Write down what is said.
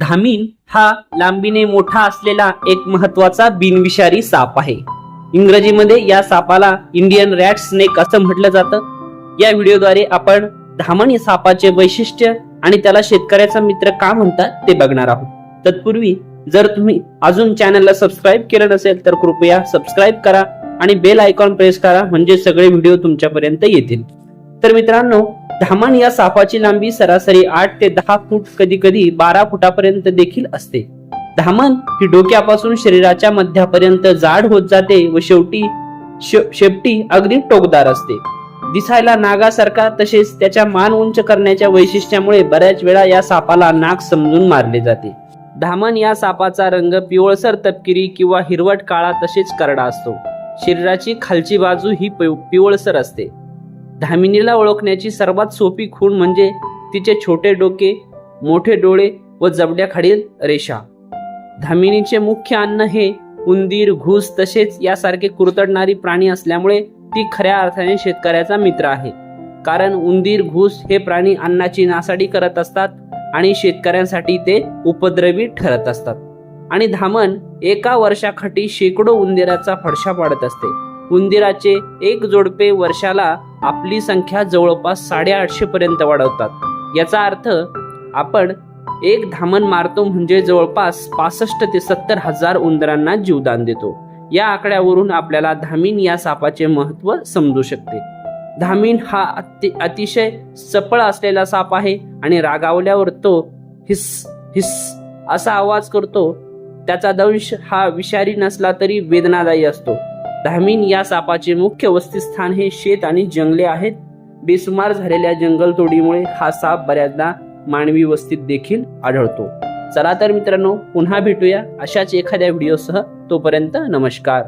धामीन हा लांबीने मोठा असलेला एक महत्त्वाचा बिनविषारी साप आहे. इंग्रजीमध्ये या सापाला इंडियन रॅट स्नेक असं म्हटलं जातं. या व्हिडिओद्वारे आपण धामण या सापाचे वैशिष्ट्य आणि त्याला शेतकऱ्याचा मित्र का म्हणतात ते बघणार आहोत. तत्पूर्वी जर तुम्ही अजून चॅनलला सबस्क्राईब केलं नसेल तर कृपया सबस्क्राईब करा आणि बेल आयकॉन प्रेस करा म्हणजे सगळे व्हिडिओ तुमच्यापर्यंत येतील. तर मित्रांनो धामण या सापाची लांबी सरासरी आठ ते दहा फूट कधी कधी बारा फुटापर्यंत देखील असते. धामण ही डोक्यापासून शरीराच्या मध्यापर्यंत जाड होत जाते व शेवटी शे- शेपटी अगदी टोकदार असते. दिसायला नागासारखा तसेच त्याच्या मान उंच करण्याच्या वैशिष्ट्यामुळे बऱ्याच वेळा या सापाला नाग समजून मारले जाते. धामण या सापाचा रंग पिवळसर तपकिरी किंवा हिरवट काळा तसेच करडा असतो. शरीराची खालची बाजू ही पिवळसर असते. धामिनीला ओळखण्याची सर्वात सोपी खूण म्हणजे तिचे छोटे डोके मोठे डोळे व जबड्याखाडील रेषा. धामिनीचे मुख्य अन्न हे उंदीर घूस तसेच यासारखे कुरतडणारी प्राणी असल्यामुळे ती खऱ्या अर्थाने शेतकऱ्याचा मित्र आहे. कारण उंदीर घूस हे प्राणी अन्नाची नासाडी करत असतात आणि शेतकऱ्यांसाठी ते उपद्रवी ठरत असतात. आणि धामण एका वर्षाखाटी शेकडो उंदीराचा फडशा पाडत असते. उंदिराचे एक जोडपे वर्षाला आपली संख्या जवळपास साडेआठशे पर्यंत वाढवतात. याचा अर्थ आपण एक धामण मारतो म्हणजे जवळपास पासष्ट ते सत्तर हजार उंदरांना जीवदान देतो. या आकड्यावरून आपल्याला धामीन या सापाचे महत्त्व समजू शकते. धामीन हा अति अतिशय चपळ असलेला साप आहे आणि रागावल्यावर तो हिस हिस असा आवाज करतो. त्याचा दंश हा विषारी नसला तरी वेदनादायी असतो. धामीन या सापाचे मुख्य वस्तीस्थान हे शेत आणि जंगले आहेत. बेसुमार झालेल्या जंगलतोडीमुळे हा साप बऱ्याचदा मानवी वस्तीत देखील आढळतो. चला तर मित्रांनो पुन्हा भेटूया अशाच एखाद्या व्हिडिओसह. तोपर्यंत नमस्कार.